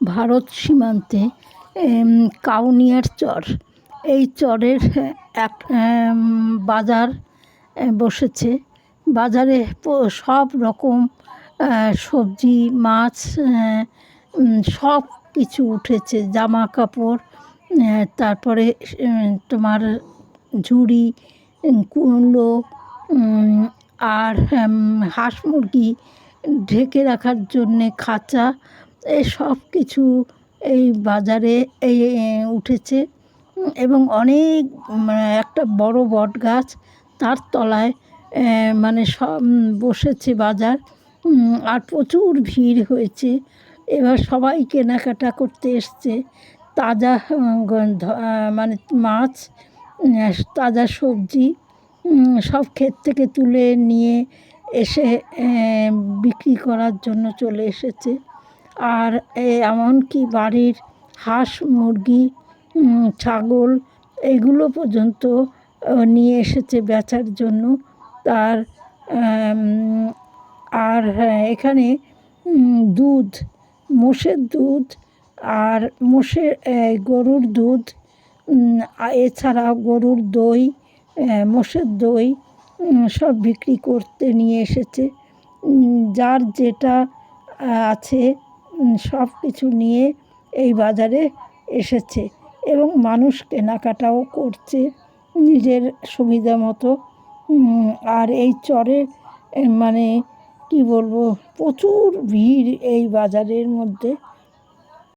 ভারত সীমান্তে কাউনিয়ার চর। এই চরের এক বাজার বসেছে। বাজারে সব রকম সবজি, মাছ সব কিছু উঠেছে। জামা কাপড় তারপরে তোমার ঝুড়ি কুমড়ো আর হাঁস মুরগি ঢেকে রাখার জন্যে খাঁচা এই সব কিছু এই বাজারে এই উঠেছে। এবং অনেক মানে একটা বড় বট গাছ তার তলায় মানে সব বসেছে বাজার। আর প্রচুর ভিড় হয়েছে। এবার সবাই কেনাকাটা করতে এসছে। তাজা মানে মাছ তাজা সবজি সব ক্ষেত থেকে তুলে নিয়ে এসে বিক্রি করার জন্য চলে এসেছে। আর এমনকি বাড়ির হাঁস মুরগি ছাগল এগুলো পর্যন্ত নিয়ে এসেছে বেচার জন্য। তার আর হ্যাঁ, এখানে দুধ মোষের দুধ আর মোষের গরুর দুধ এছাড়া গরুর দই মোষের দই সব বিক্রি করতে নিয়ে এসেছে। যার যেটা আছে সব কিছু নিয়ে এই বাজারে এসেছে এবং মানুষ কেনাকাটাও করছে নিজের সুবিধা মতো। আর এই চরে মানে কি বলব, প্রচুর ভিড় এই বাজারের মধ্যে।